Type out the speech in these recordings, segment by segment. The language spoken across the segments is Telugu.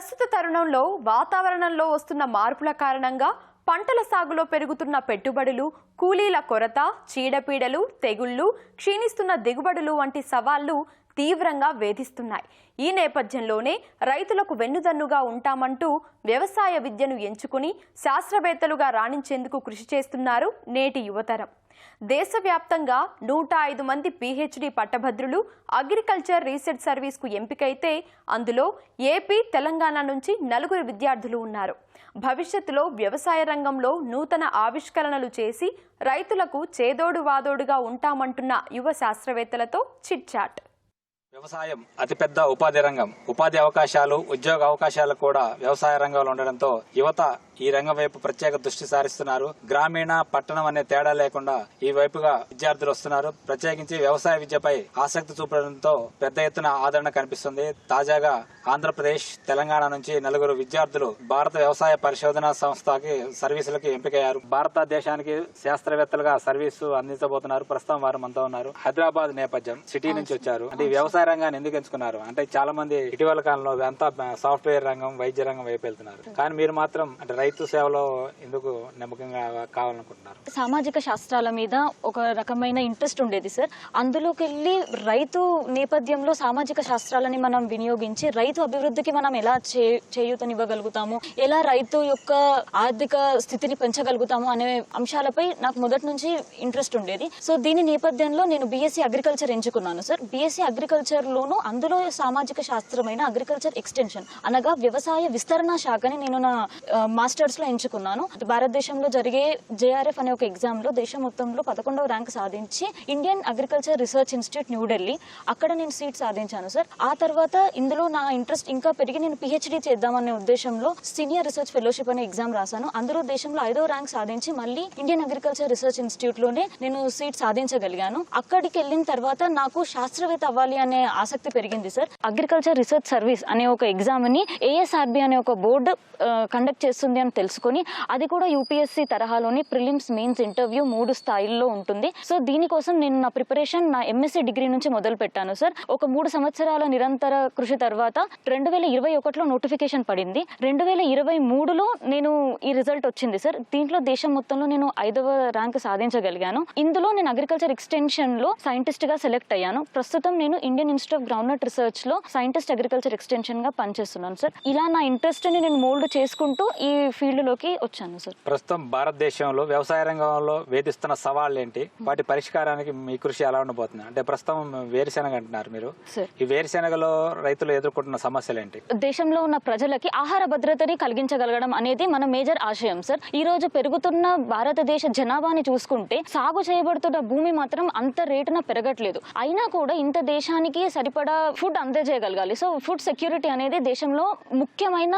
ప్రస్తుత తరుణంలో వాతావరణంలో వస్తున్న మార్పుల కారణంగా పంటల సాగులో పెరుగుతున్న పెట్టుబడులు కూలీల కొరత చీడపీడలు తెగుళ్ళు క్షీణిస్తున్న దిగుబడులు వంటి సవాళ్ళు తీవ్రంగా వేధిస్తున్నాయి. ఈ నేపథ్యంలోనే రైతులకు వెన్నుదన్నుగా ఉంటామంటూ వ్యవసాయ విద్యను ఎంచుకుని శాస్త్రవేత్తలుగా రాణించేందుకు కృషి చేస్తున్నారు నేటి యువతరం. దేశవ్యాప్తంగా నూట ఐదు మంది పీహెచ్డీ పట్టభద్రులు అగ్రికల్చర్ రీసెర్చ్ సర్వీస్కు ఎంపికైతే అందులో ఏపీ తెలంగాణ నుంచి నలుగురు విద్యార్థులు ఉన్నారు. భవిష్యత్తులో వ్యవసాయ రంగంలో నూతన ఆవిష్కరణలు చేసి రైతులకు చేదోడు వాదోడుగా ఉంటామంటున్న యువ శాస్త్రవేత్తలతో చిట్ చాట్. వ్యవసాయం అతిపెద్ద ఉపాధి రంగం. ఉపాధి అవకాశాలు ఉద్యోగ అవకాశాలు కూడా వ్యవసాయ రంగంలో ఉండడంతో యువత ఈ రంగం వైపు ప్రత్యేక దృష్టి సారిస్తున్నారు. గ్రామీణ పట్టణం అనే తేడా లేకుండా ఈ వైపుగా విద్యార్థులు వస్తున్నారు. ప్రత్యేకించి వ్యవసాయ విద్యపై ఆసక్తి చూపడంతో పెద్ద ఎత్తున ఆదరణ కనిపిస్తుంది. తాజాగా ఆంధ్రప్రదేశ్ తెలంగాణ నుంచి నలుగురు విద్యార్థులు భారత వ్యవసాయ పరిశోధన సంస్థకి సర్వీసులకు ఎంపికయ్యారు. భారతదేశానికి శాస్త్రవేత్తలుగా సర్వీసు అందించబోతున్నారు. ప్రస్తుతం వారు మనతో ఉన్నారు. హైదరాబాద్ నేపథ్యం సిటీ నుంచి వచ్చారు. అంటే వ్యవసాయ రంగాన్ని ఎందుకు ఎంచుకున్నారు? అంటే చాలా మంది ఇటీవల కాలంలో అంతా సాఫ్ట్వేర్ రంగం వైద్య రంగం వైపు వెళ్తున్నారు. కానీ మీరు మాత్రం అంటే రైతు సేవలో ఎందుకు నమ్మకంగా కావాలనుకుంటున్నారు? సామాజిక శాస్త్రాల మీద ఒక రకమైన ఇంట్రెస్ట్ ఉండేది సార్. అందులోకి వెళ్ళి రైతు నేపథ్యంలో సామాజిక శాస్త్రాలని మనం వినియోగించి రైతు అభివృద్ధికి మనం ఎలా చే చేయూతనివ్వగలుగుతాము? ఎలా రైతు యొక్క ఆర్థిక స్థితిని పెంచగలుగుతాము అనే అంశాలపై నాకు మొదటి నుంచి ఇంట్రెస్ట్ ఉండేది. సో దీని నేపథ్యంలో నేను బీఎస్సీ అగ్రికల్చర్ ఎంచుకున్నాను సార్. బీఎస్సీ అగ్రికల్చర్ లోను అందులో సామాజిక శాస్త్రమైన అగ్రికల్చర్ ఎక్స్టెన్షన్ అనగా వ్యవసాయ విస్తరణ శాఖని నేను నా మాస్టర్ లో ఎంచుకున్నాను. భారతదేశంలో జరిగే జేఆర్ఎఫ్ అనే ఒక ఎగ్జామ్లో దేశం మొత్తంలో పదకొండవ ర్యాంక్ సాధించి Indian agriculture research institute New Delhi అక్కడ నేను సీట్ సాధించాను సార్ ఆ తర్వాత ఇందులో నా ఇంట్రెస్ట్ ఇంకా పెరిగి నేను పిహెచ్డీ చేద్దామనే ఉద్దేశంలో సీనియర్ రీసెర్చ్ ఫెలోషిప్ అనే ఎగ్జామ్ రాశాను. అందులో దేశంలో ఐదో ర్యాంక్ సాధించి మళ్ళీ ఇండియన్ అగ్రికల్చర్ రీసెర్చ్ ఇన్స్టిట్యూట్లోనే నేను సీట్ సాధించగలిగాను. అక్కడికి వెళ్ళిన తర్వాత నాకు శాస్త్రవేత్త అవ్వాలి అనే ఆసక్తి పెరిగింది సార్ అగ్రికల్చర్ రీసెర్చ్ సర్వీస్ అనే ఒక ఎగ్జామ్ని ఏఎస్ఆర్బి అనే ఒక బోర్డు కండక్ట్ చేస్తుంది అని తెలుసుకొని అది కూడా యూపీఎస్సీ తరహాలోని ప్రిలిమ్స్ మెయిన్స్ ఇంటర్వ్యూ మూడు స్థాయిల్లో ఉంటుంది. సో దీనికోసం నేను నా ప్రిపరేషన్ నా ఎంఎస్సీ డిగ్రీ నుంచి మొదలు పెట్టాను సార్. ఒక మూడు సంవత్సరాల నిరంతర కృషి తర్వాత రెండు వేల ఇరవై ఒకటిలో నోటిఫికేషన్ పడింది. రెండు వేల ఇరవై మూడులో నేను ఈ రిజల్ట్ వచ్చింది సార్. దీంట్లో దేశం మొత్తంలో నేను ఐదవ ర్యాంక్ సాధించగలిగాను. ఇందులో నేను అగ్రికల్చర్ ఎక్స్టెన్షన్లో సైంటిస్ట్గా సెలెక్ట్ అయ్యాను. ప్రస్తుతం నేను ఇండియన్ ఇన్స్టిట్యూట్ ఆఫ్ గ్రౌండ్నట్ రీసెర్చ్లో సైంటిస్ట్ అగ్రికల్చర్ ఎక్స్టెన్షన్గా పనిచేస్తున్నాను సార్. ఇలా నా ఇంట్రెస్ట్ని నేను మోల్డ్ చేసుకుంటూ ఈ ఫీల్డ్లోకి వచ్చాను సార్. ప్రస్తుతం భారతదేశంలో వ్యవసాయ రంగంలో వేధిస్తున్న సవాళ్ళు ఏంటి వాటి పరిష్కారానికి మీ కృషి ఎలా ఉండబోతుంది? అంటే ప్రస్తుతం వేరుశెనగ అంటున్నారు మీరు. ఈ వేరుశెనగలో రైతులు ఎదుర్కొంటున్న సమస్యలు ఏంటి దేశంలో ఉన్న ప్రజలకి ఆహార భద్రతని కలిగించగలగడం అనేది మన మేజర్ ఆశయం సార్. ఈ రోజు పెరుగుతున్న భారతదేశ జనాభాని చూసుకుంటే సాగు చేయబడుతున్న భూమి మాత్రం అంత రేటున పెరగట్లేదు. అయినా కూడా ఇంత దేశానికి సరిపడా ఫుడ్ అందజేయగలగాలి. సో ఫుడ్ సెక్యూరిటీ అనేది దేశంలో ముఖ్యమైన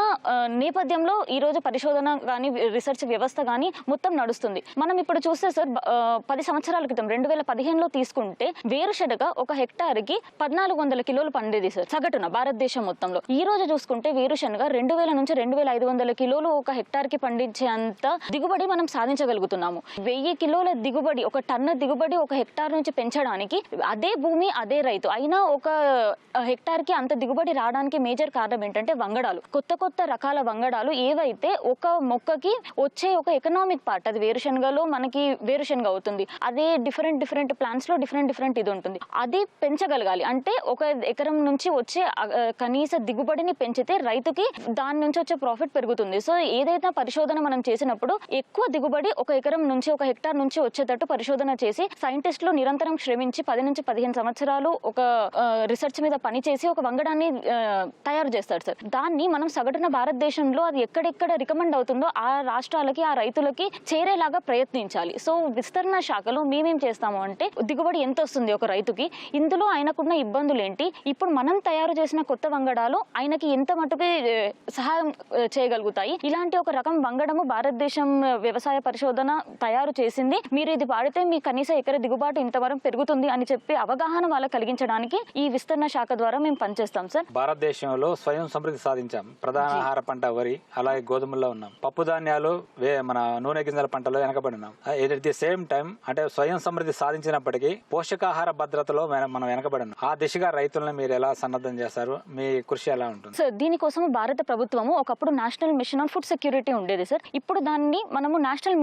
నేపథ్యంలో ఈ రోజు పరిశోధన కానీ రీసెర్చ్ వ్యవస్థ కానీ మొత్తం నడుస్తుంది. మనం ఇప్పుడు చూస్తే సార్ పది సంవత్సరాల క్రితం రెండు వేల పదిహేనులో తీసుకుంటే వేరుశెనగ ఒక హెక్టార్కి పద్నాలుగు వందల కిలోలు పండేది సార్ సగటున భారతదేశం మొత్తంలో. ఈ రోజు చూసుకుంటే వేరుశెనగ రెండు వేల నుంచి రెండు వేల ఐదు వందల కిలోలు ఒక హెక్టార్కి పండించే అంత దిగుబడి మనం సాధించగలుగుతున్నాము. వెయ్యి కిలోల దిగుబడి ఒక టన్న దిగుబడి ఒక హెక్టార్ నుంచి పెంచడానికి అదే భూమి అదే రైతు. అయినా ఒక హెక్టార్కి అంత దిగుబడి రావడానికి మేజర్ కారణం ఏంటంటే వంగడాలు. కొత్త కొత్త రకాల వంగడాలు ఏవైతే ఒక మొక్కకి వచ్చే ఒక ఎకనామిక్ పార్ట్ అది వేరుశనగలో మనకి వేరుశనగ అవుతుంది. అదే డిఫరెంట్ డిఫరెంట్ ప్లాంట్స్లో డిఫరెంట్ డిఫరెంట్ ఇది ఉంటుంది. అది పెంచగలగాలి. అంటే ఒక ఎకరం నుంచి వచ్చే కనీస దిగుబడిని పెంచితే రైతుకి దాని నుంచి వచ్చే ప్రాఫిట్ పెరుగుతుంది. సో ఏదైతే పరిశోధన మనం చేసినప్పుడు ఎక్కువ దిగుబడి ఒక ఎకరం నుంచి ఒక హెక్టార్ నుంచి వచ్చేటట్టు పరిశోధన చేసి సైంటిస్టులు నిరంతరం శ్రమించి పది నుంచి పదిహేను సంవత్సరాలు ఒక రీసెర్చ్ మీద పని చేసి ఒక వంగడాన్ని తయారు చేస్తారు సార్. దాన్ని మనం సగటున భారతదేశంలో అది ఎక్కడెక్కడ రికమెండ్ అవుతుందో ఆ రాష్ట్రాలకి ఆ రైతులకి చేరేలాగా ప్రయత్నించాలి. సో విస్తరణ శాఖలో మేమేం చేస్తాము అంటే దిగుబడి ఎంత వస్తుంది ఒక రైతుకి? ఇందులో ఆయనకున్న ఇబ్బందులు ఏంటి ఇప్పుడు మనం తయారు చేసిన కొత్త వంగడాలు ఆయనకి ఎంత మటుకు సహాయం చేయగలుగుతాయి? ఇలాంటి ఒక రకం వంగడము భారతదేశం వ్యవసాయ పరిశోధన తయారు చేసింది. మీరు ఇది వాడితే మీ కనీస ఎకర దిగుబాటు ఇంతవరకు పెరుగుతుంది అని చెప్పి అవగాహన వాళ్ళకి కలిగించడానికి ఈ విస్తరణ శాఖ ద్వారా మేము పనిచేస్తాం సార్. భారతదేశంలో స్వయం సమృద్ధి సాధించాం. ప్రధాన ఆహార పంట వరి అలాగే గోధుమల్లో ఉన్నాం. పప్పు ధాన్యాలు వే మన నూనె గింజల పంటలో వెనకబడి ఉన్నాం. ఎట్ ది సేమ్ టైం అంటే స్వయం సమృద్ధి సాధించినప్పటికీ పోషకాహార భద్రతలో మనం వెనకబడి ఉన్నాం. ఆ దిశగా రైతులను మీరు ఎలా సన్నద్ధం చేస్తారు మీ కృషి ఎలా ఉంటుంది? సార్ దీనికోసం భారత ప్రభుత్వము ఒకప్పుడు national mission on food security ఉండేది సార్. ఇప్పుడు దాన్ని మనము national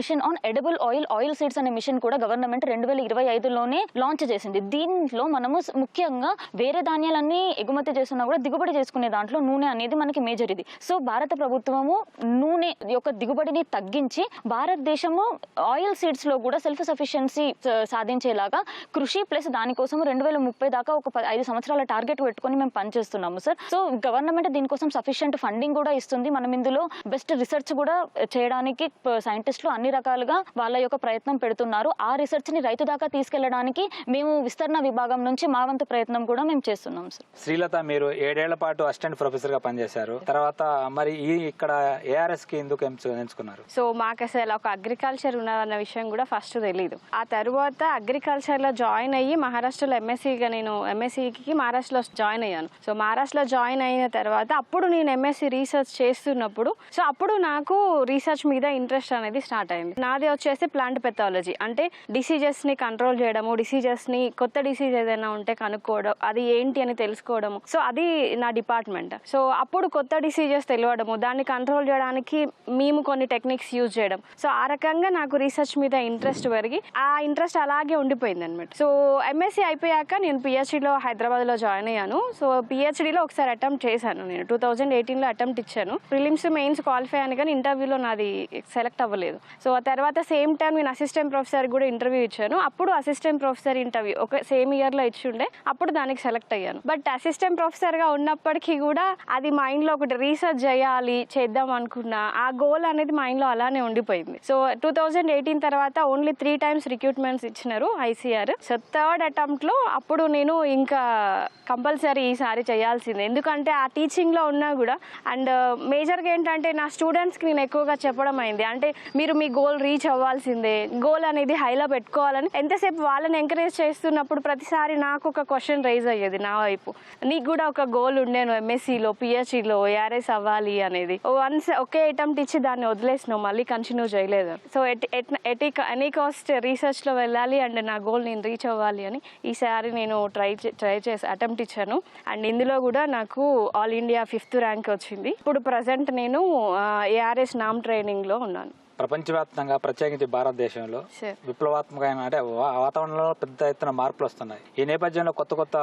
mission on edible oil oil seeds అనే మిషన్ కూడా గవర్నమెంట్ రెండు వేల ఇరవై ఐదులోనే లాంచ్ చేసింది. దీంట్లో మనము ముఖ్యంగా వేరే ధాన్యాలన్నీ ఎగుమతి చేస్తున్నా కూడా దిగుబడి చేసుకునే దాంట్లో నూనె అనేది మనకి మేజర్ ఇది సో భారత ప్రభుత్వము నూనె యొక్క దిగుబడిని తగ్గించి భారతదేశము ఆయిల్ సీడ్స్లో కూడా సెల్ఫ్ సఫిషియన్సీ సాధించేలాగా కృషి ప్లస్ దానికోసం రెండు వేల ముప్పై దాకా ఒక ఐదు సంవత్సరాల టార్గెట్ పెట్టుకొని మేము పనిచేస్తున్నాము సార్. సో గవర్నమెంట్ దీనికోసం సఫిషియంట్ ఫండింగ్ కూడా ఇస్తుంది. మనం ఇందులో బెస్ట్ రీసెర్చ్ కూడా చేయడానికి సైంటిస్టులు అన్ని రకాలుగా వాళ్ళ యొక్క ప్రయత్నం పెడుతున్నారు. ఆ రీసెర్చ్ని రైతు దాకా తీసుకెళ్ళడానికి మేము విస్తరణ విభాగం నుంచి మా వంతు ప్రయత్నం కూడా మేము చేస్తున్నాం సార్. శ్రీలత మీరు ఏడేళ్ళ పాటు అసిస్టెంట్ ప్రొఫెసర్గా పనిచేశారు. తర్వాత మరి ఈ ఇక్కడ ఏఆర్ఎస్కి ఎందుకు ఎంచుకున్నారు? సో మాకు అసలు ఒక అగ్రికల్చర్ ఉన్నదన్న విషయం కూడా ఫస్ట్ తెలియదు ఆ తర్వాత అగ్రికల్చర్లో జాయిన్ అయ్యి మహారాష్ట్రలో ఎంఎస్సీగా నేను ఎంఎస్సీకి మహారాష్ట్రలో జాయిన్ అయ్యాను. సో మహారాష్ట్రలో జాయిన్ అయిన తర్వాత అప్పుడు నేను ఎంఎస్సీ రీసెర్చ్ చేస్తున్నప్పుడు సో అప్పుడు నాకు రీసెర్చ్ మీద ఇంట్రెస్ట్ అనేది స్టార్ట్ అయింది. నాది వచ్చేసి ప్లాంట్ పెథాలజీ. అంటే డిసీజెస్ని కంట్రోల్ చేయడము డిసీజెస్ని కొత్త డిసీజ్ ఏదైనా ఉంటే కనుక్కోవడం అది ఏంటి అని తెలుసుకోవడము. సో అది నా డిపార్ట్మెంట్. సో అప్పుడు కొత్త డిసీజెస్ తెలియడము దాన్ని కంట్రోల్ చేయడానికి మేము కొన్ని టెక్నిక్స్ యూజ్ చేయడం. సో ఆ రకంగా నాకు రీసెర్చ్ మీద ఇంట్రెస్ట్ పెరిగి ఆ ఇంట్రెస్ట్ అలాగే ఉండిపోయింది అనమాట సో ఎంఎస్సీ అయిపోయాక నేను పిహెచ్డిలో హైదరాబాద్లో జాయిన్ అయ్యాను. సో పిహెచ్డిలో ఒకసారి అటెంప్ట్ చేశాను నేను. టూ థౌజండ్ ఎయిటీన్లో అటెంప్ట్ ఇచ్చాను. ప్రిలిమ్స్ మెయిన్స్ క్వాలిఫై అని కానీ ఇంటర్వ్యూలో నాది సెలెక్ట్ అవ్వలేదు. సో ఆ తర్వాత సేమ్ టైం నేను అసిస్టెంట్ ప్రొఫెసర్ కూడా ఇంటర్వ్యూ ఇచ్చాను. అప్పుడు అసిస్టెంట్ ప్రొఫెసర్ ఇంటర్వ్యూ ఒక సేమ్ ఇయర్లో ఇచ్చి ఉండే అప్పుడు దానికి సెలెక్ట్ అయ్యాను. బట్ అసిస్టెంట్ ప్రొఫెసర్గా ఉన్నప్పటికీ కూడా అది మైండ్లో ఒకటి రీసెర్చ్ చేయాలి చేద్దాం అనుకున్నా ఆ గోల్ అనేది మైండ్లో అలానే ఉండిపోయింది. సో టూ థౌజండ్ ఎయిటీన్ తర్వాత ఓన్లీ త్రీ టైమ్స్ రిక్రూట్మెంట్స్ ఇచ్చినారు ఐసీఆర్ సో థర్డ్ అటెంప్ట్లో అప్పుడు నేను ఇంకా కంపల్సరీ ఈసారి చేయాల్సిందే. ఎందుకంటే ఆ టీచింగ్లో ఉన్నా కూడా అండ్ మేజర్గా uh, ఏంటంటే నా స్టూడెంట్స్కి నేను ఎక్కువగా చెప్పడం అయింది. అంటే మీరు మీ గోల్ రీచ్ అవ్వాల్సిందే. గోల్ అనేది హైలో పెట్టుకోవాలని ఎంతసేపు వాళ్ళని ఎంకరేజ్ చేస్తున్నప్పుడు ప్రతిసారి నాకు ఒక క్వశ్చన్ రైజ్ అయ్యేది నా వైపు. నీకు కూడా ఒక గోల్ ఉండేను ఎంఎస్సీలో పిహెచ్ఈలో ఏఆర్ఎస్ అవ్వాలి అనేది. వన్స్ ఒకే అటెంప్ట్ ఇచ్చి దాన్ని వదిలేసినావు మళ్ళీ కంటిన్యూ చేయలేదు. So at at any cost రీసెర్చ్లో వెళ్ళాలి అండ్ నా గోల్ నేను రీచ్ అవ్వాలి అని ఈసారి నేను ట్రై ట్రై చేసి అటెంప్ట్ ఇచ్చాను. అండ్ ఇందులో కూడా నాకు ఆల్ ఇండియా ఫిఫ్త్ ర్యాంక్ వచ్చింది. ఇప్పుడు ప్రజెంట్ నేను ఏఆర్ఎస్ నామ్ ట్రైనింగ్లో ఉన్నాను. ప్రపంచవ్యాప్తంగా ప్రత్యేకించి భారతదేశంలో. విప్లవాత్మకమైన అంటే వాతావరణంలో పెద్ద ఎత్తున మార్పులు వస్తున్నాయి. ఈ నేపథ్యంలో కొత్త కొత్త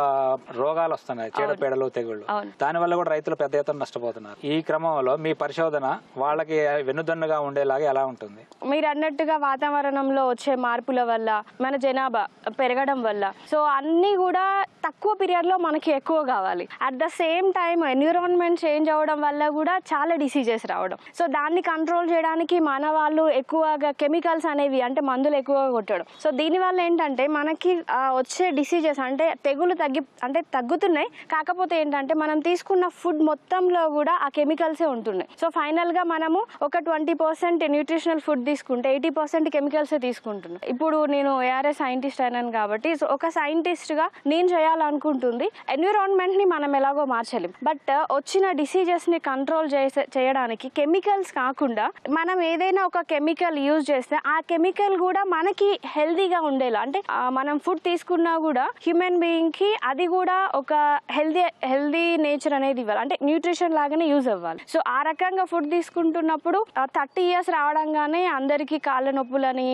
రోగాలు వస్తున్నాయి చీడపీడలు తెగుళ్ళు. అవును. దానివల్ల కూడా రైతులు పెద్ద ఎత్తున నష్టపోతున్నారు. ఈ క్రమంలో మీ పరిశోధన వాళ్ళకి వెన్నుదన్నుగా ఉండేలాగా ఎలా ఉంటుంది? మీరు అన్నట్టుగా వాతావరణంలో వచ్చే మార్పుల వల్ల మన జనాభా పెరగడం వల్ల. సో అన్నీ కూడా తక్కువ పీరియడ్లో మనకి ఎక్కువ కావాలి. At the same time environment change అవ్వడం వల్ల కూడా చాలా డిసీజెస్ రావడం. సో దాన్ని కంట్రోల్ చేయడానికి మన వాళ్ళు ఎక్కువగా కెమికల్స్ అనేవి అంటే మందులు ఎక్కువగా కొట్టడం. సో దీనివల్ల ఏంటంటే మనకి వచ్చే డిసీజెస్ అంటే తెగులు తగ్గి అంటే తగ్గుతున్నాయి. కాకపోతే ఏంటంటే మనం తీసుకున్న ఫుడ్ మొత్తంలో కూడా ఆ కెమికల్సే ఉంటున్నాయి. సో ఫైనల్గా మనము ఒక ట్వంటీ పర్సెంట్ న్యూట్రిషనల్ ఫుడ్ తీసుకుంటే ఎయిటీ పర్సెంట్ కెమికల్సే తీసుకుంటున్నాం. ఇప్పుడు నేను ఏఆర్ఎస్ సైంటిస్ట్ అయినాను కాబట్టి సో ఒక సైంటిస్ట్గా నేను చేయాలనుకుంటుంది ఎన్విరాన్మెంట్ని మనం ఎలాగో మార్చలేం. బట్ uh, వచ్చిన డిసీజెస్ని కంట్రోల్ చేసే చేయడానికి కెమికల్స్ కాకుండా మనం ఏదైనా ఒక కెమికల్ యూజ్ చేస్తే ఆ కెమికల్ కూడా మనకి హెల్దీగా ఉండేలా. అంటే మనం ఫుడ్ తీసుకున్నా కూడా హ్యూమన్ బీయింగ్కి అది కూడా ఒక హెల్దీ హెల్దీ నేచర్ అనేది ఇవ్వాలి. అంటే న్యూట్రిషన్ లాగానే యూజ్ అవ్వాలి. సో ఆ రకంగా ఫుడ్ తీసుకుంటున్నప్పుడు థర్టీ ఇయర్స్ రావడంగానే అందరికీ కాళ్ళ నొప్పులని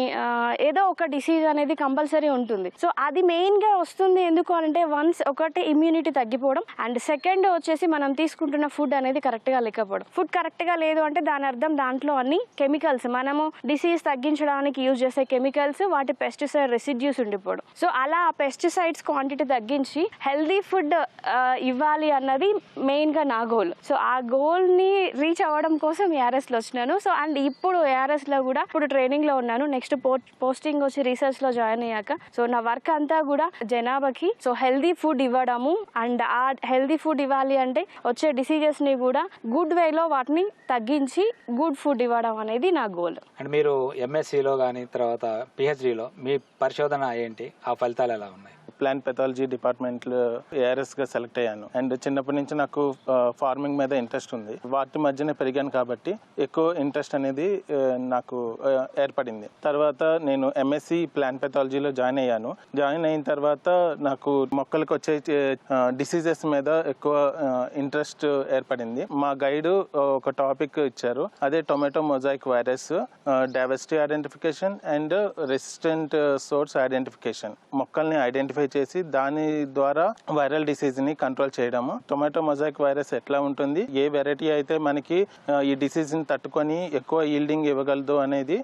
ఏదో ఒక డిసీజ్ అనేది కంపల్సరీ ఉంటుంది. సో అది మెయిన్గా వస్తుంది ఎందుకు అంటే వన్స్ ఒకటి ఇమ్యూనిటీ తగ్గిపోవడం అండ్ సెకండ్ వచ్చేసి మనం తీసుకుంటున్న ఫుడ్ అనేది కరెక్ట్గా లేకపోవడం. ఫుడ్ కరెక్ట్గా లేదు అంటే దాని అర్థం దాంట్లో అన్ని కెమికల్స్ మనము డిసీజ్ తగ్గించడానికి యూజ్ చేసే కెమికల్స్ వాటి పెస్టిసైడ్ రెసిడ్యూస్ ఉండిపోవడం సో అలా ఆ పెస్టిసైడ్స్ క్వాంటిటీ తగ్గించి హెల్దీ ఫుడ్ ఇవ్వాలి అన్నది మెయిన్గా నా గోల్ సో ఆ గోల్ని రీచ్ అవ్వడం కోసం ఏఆర్ఎస్లో వచ్చినాను. సో అండ్ ఇప్పుడు ఏఆర్ఎస్లో కూడా ఇప్పుడు ట్రైనింగ్లో ఉన్నాను. నెక్స్ట్ పోస్టింగ్ వచ్చి రీసెర్చ్లో జాయిన్ అయ్యాక. సో నా వర్క్ అంతా కూడా జనాభాకి సో హెల్దీ ఫుడ్ ఇవ్వడము అండ్ ఆ హెల్దీ ఫుడ్ ఇవ్వాలి అంటే వచ్చే డిసీజెస్ని కూడా గుడ్ వేలో వాటిని తగ్గించి గుడ్ ఫుడ్ ఇవ్వడం అనేది నా గోల్ అండ్ మీరు ఎంఎస్సిలో కానీ తర్వాత పిహెచ్డిలో మీ పరిశోధన ఏంటి? ఆ ఫలితాలు ఎలా ఉన్నాయి? ప్లాంట్ పెథాలజీ డిపార్ట్మెంట్లో ఏఆర్ఎస్గా సెలెక్ట్ అయ్యాను. అండ్ చిన్నప్పటి నుంచి నాకు ఫార్మింగ్ మీద ఇంట్రెస్ట్ ఉంది. వాటి మధ్యనే పెరిగాను కాబట్టి ఎక్కువ ఇంట్రెస్ట్ అనేది నాకు ఏర్పడింది. తర్వాత నేను ఎంఎస్సి ప్లాంట్ పెథాలజీలో జాయిన్ అయ్యాను. జాయిన్ అయిన తర్వాత నాకు మొక్కలకు వచ్చే డిసీజెస్ మీద ఎక్కువ ఇంట్రెస్ట్ ఏర్పడింది. మా గైడ్ ఒక టాపిక్ ఇచ్చారు. అదే tomato mosaic virus diversity identification and resistant source identification మొక్కల్ని ఐడెంటిఫై చేసి దాని ద్వారా వైరల్ డిసీజ్ని కంట్రోల్ చేయడము. టొమాటో మొజాయిక్ వైరస్ ఎట్లా ఉంటుంది? ఏ వెరైటీ అయితే మనకి ఈ డిసీజ్ని తట్టుకొని ఎక్కువ ఈల్డింగ్ ఇవ్వగలదు అనేది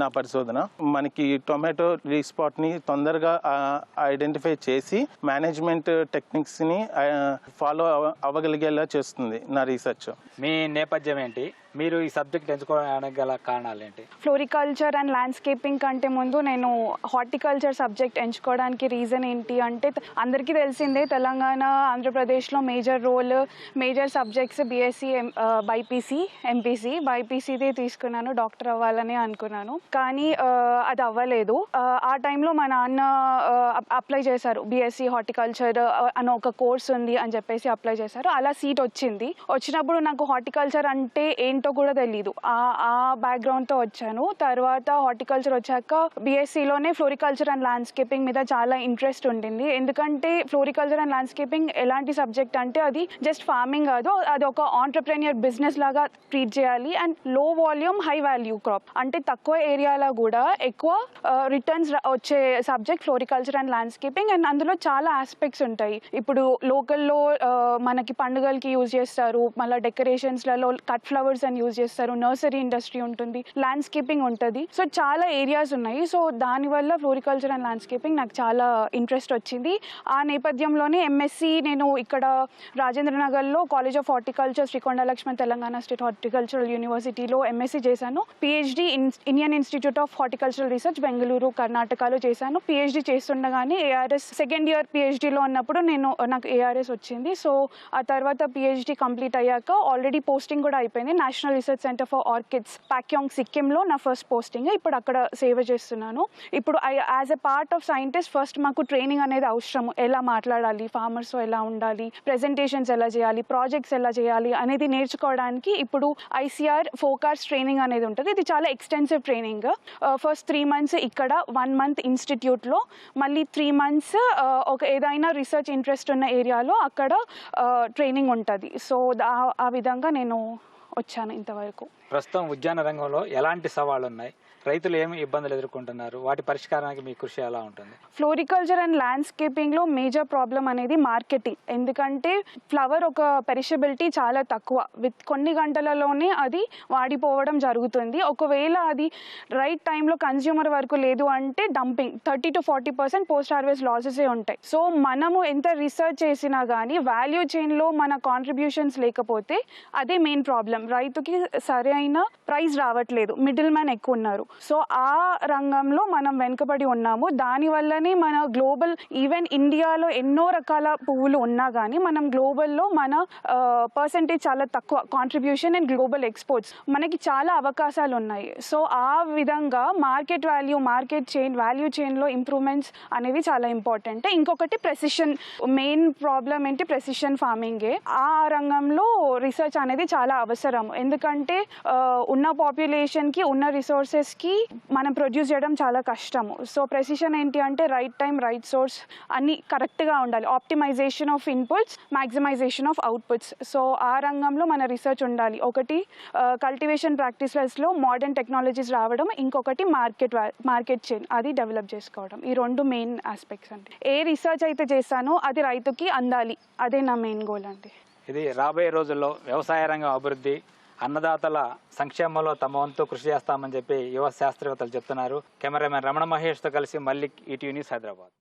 నా పరిశోధన. మనకి టొమాటో రీస్పాట్ని తొందరగా ఐడెంటిఫై చేసి మేనేజ్మెంట్ టెక్నిక్స్ని ఫాలో అవ్వగలిగేలా చేస్తుంది నా రీసెర్చ్. మీ నేపథ్యం ఏంటి? మీరు ఈ సబ్జెక్ట్ ఎంచుకోవడానికి గల కారణాలు ఏంటి ఫ్లోరికల్చర్ అండ్ ల్యాండ్స్కేపింగ్ కంటే ముందు నేను హార్టికల్చర్ సబ్జెక్ట్ ఎంచుకోవడానికి రీజన్ ఏంటి అంటే అందరికీ తెలిసిందే తెలంగాణ ఆంధ్రప్రదేశ్లో major role major subjects BSc BiPC MPC. బైపీసీదే తీసుకున్నాను డాక్టర్ అవ్వాలని అనుకున్నాను. కానీ అది అవ్వలేదు. ఆ, టైంలో మా నాన్న అప్లై చేశారు. బీఎస్సీ హార్టికల్చర్ అని ఒక కోర్స్ ఉంది అని చెప్పేసి అప్లై చేశారు. అలా సీట్ వచ్చింది. వచ్చినప్పుడు నాకు హార్టికల్చర్ అంటే ఏం కూడా తెలియదు ఆ ఆ బ్యాక్గ్రౌండ్తో వచ్చాను. తర్వాత హార్టికల్చర్ వచ్చాక బీఎస్సీలోనే ఫ్లోరికల్చర్ అండ్ ల్యాండ్స్కేపింగ్ మీద చాలా ఇంట్రెస్ట్ ఉండింది. ఎందుకంటే ఫ్లోరికల్చర్ అండ్ ల్యాండ్స్కేపింగ్ ఎలాంటి సబ్జెక్ట్ అంటే అది జస్ట్ ఫార్మింగ్ కాదు అది ఒక ఆంటర్ప్రెన్యూర్ బిజినెస్ లాగా ట్రీట్ చేయాలి అండ్లో వాల్యూమ్ హై వాల్యూ క్రాప్ అంటే తక్కువ ఏరియాలో కూడా ఎక్కువ రిటర్న్స్ వచ్చే subject floriculture and landscaping and అందులో చాలా ఆస్పెక్ట్స్ ఉంటాయి. ఇప్పుడు లోకల్లో మనకి పండుగలకి యూజ్ చేస్తారు. మళ్ళీ డెకరేషన్స్లలో కట్ ఫ్లవర్స్ అని యూజ్ చేస్తారు. నర్సరీ ఇండస్ట్రీ ఉంటుంది ల్యాండ్స్కేపింగ్ ఉంటుంది. సో చాలా ఏరియాస్ ఉన్నాయి. సో దానివల్ల ఫ్లోరికల్చర్ అండ్ ల్యాండ్స్కేపింగ్ నాకు చాలా ఇంట్రెస్ట్ వచ్చింది. ఆ నేపథ్యంలోనే ఎంఎస్సి నేను ఇక్కడ రాజేంద్ర నగర్లో college of horticulture Srikonda Laxman Telangana state horticultural యూనివర్సిటీలో ఎంఎస్సి చేశాను. PhD Indian institute of horticultural research Bengaluru కర్ణాటకలో చేశాను. పిహెచ్డి చేస్తుండగానే ఏఆర్ఎస్ సెకండ్ ఇయర్ పిహెచ్డిలో ఉన్నప్పుడు నేను నాకు ఏఆర్ఎస్ వచ్చింది. సో ఆ తర్వాత పిహెచ్డి కంప్లీట్ అయ్యాక ఆల్రెడీ పోస్టింగ్ కూడా అయిపోయింది. National national research centre for orchids Pakyong సిక్కింలో నా ఫస్ట్ పోస్టింగ్ ఇప్పుడు అక్కడ సేవ చేస్తున్నాను. ఇప్పుడు I as a part of scientist first మాకు ట్రైనింగ్ అనేది అవసరం ఎలా మాట్లాడాలి? ఫార్మర్స్ ఎలా ఉండాలి? ప్రెజెంటేషన్స్ ఎలా చేయాలి? ప్రాజెక్ట్స్ ఎలా చేయాలి? అనేది నేర్చుకోవడానికి ఇప్పుడు ఐసీఆర్ ఫోకార్స్ ట్రైనింగ్ అనేది ఉంటుంది. ఇది చాలా extensive training first three months ఇక్కడ వన్ మంత్ ఇన్స్టిట్యూట్లో మళ్ళీ త్రీ మంత్స్ uh, ఒక ఏదైనా రీసెర్చ్ ఇంట్రెస్ట్ ఉన్న ఏరియాలో అక్కడ ట్రైనింగ్ ఉంటుంది. సో ఆ విధంగా నేను వచ్చాను ఇంతవరకు. ప్రస్తుతం ఉద్యాన రంగంలో ఎలాంటి సవాళ్ళు ఉన్నాయి రైతులు ఏమి ఇబ్బందులు ఎదుర్కొంటున్నారు? వాటి పరిష్కారానికి మీ కృషి ఎలా ఉంటుంది? ఫ్లోరికల్చర్ అండ్ ల్యాండ్స్కేపింగ్లో మేజర్ ప్రాబ్లం అనేది మార్కెటింగ్. ఎందుకంటే ఫ్లవర్ ఒక పెరిషబిలిటీ చాలా తక్కువ. విత్ కొన్ని గంటలలోనే అది వాడిపోవడం జరుగుతుంది. ఒకవేళ అది రైట్ టైంలో కన్జ్యూమర్ వరకు లేదు అంటే dumping. Thirty to forty percent post harvest లాసెసే ఉంటాయి. సో మనము ఎంత రీసెర్చ్ చేసినా కానీ వాల్యూ చైన్లో మన కాంట్రిబ్యూషన్స్ లేకపోతే అదే మెయిన్ ప్రాబ్లం. రైతుకి సరైన ప్రైస్ రావట్లేదు. మిడిల్ మ్యాన్ ఎక్కువ ఉన్నారు. సో ఆ రంగంలో మనం వెనుకబడి ఉన్నాము. దానివల్లనే మన గ్లోబల్ ఈవెన్ ఇండియాలో ఎన్నో రకాల పువ్వులు ఉన్నా కానీ మనం గ్లోబల్లో మన పర్సంటేజ్ చాలా తక్కువ కాంట్రిబ్యూషన్ అండ్ గ్లోబల్ ఎక్స్పోర్ట్స్ మనకి చాలా అవకాశాలు ఉన్నాయి. సో ఆ విధంగా market value market chain value చైన్లో improvements అనేవి చాలా ఇంపార్టెంట్ ఇంకొకటి ప్రెసిషన్ మెయిన్ ప్రాబ్లం ఏంటి? ప్రెసిషన్ ఫార్మింగే ఆ రంగంలో రీసెర్చ్ అనేది చాలా అవసరం. ఎందుకంటే ఉన్న పాపులేషన్కి ఉన్న రిసోర్సెస్ కి మనం ప్రొడ్యూస్ చేయడం చాలా కష్టము. సో ప్రెసిషన్ ఏంటి అంటే రైట్ టైం రైట్ సోర్స్ అన్ని కరెక్ట్గా ఉండాలి. Optimization of inputs maximization of outputs so ఆ రంగంలో మన రీసెర్చ్ ఉండాలి. ఒకటి కల్టివేషన్ ప్రాక్టీసెస్లో మోడర్న్ టెక్నాలజీస్ రావడం ఇంకొకటి మార్కెట్ మార్కెట్ చైన్ అది డెవలప్ చేసుకోవడం. ఈ రెండు మెయిన్ ఆస్పెక్ట్స్ అండి. ఏ రీసెర్చ్ అయితే చేస్తానో అది రైతుకి అందాలి. అదే నా మెయిన్ గోల్ అండి. ఇది రాబోయే రోజుల్లో వ్యవసాయ రంగం అభివృద్ధి అన్నదాతల సంక్షేమంలో తమ వంతు కృషి చేస్తామని చెప్పి యువ శాస్త్రవేత్తలు చెప్తున్నారు. కెమెరామెన్ రమణ మహేష్తో కలిసి మల్లిక్ ఈటీవీ న్యూస్ హైదరాబాద్.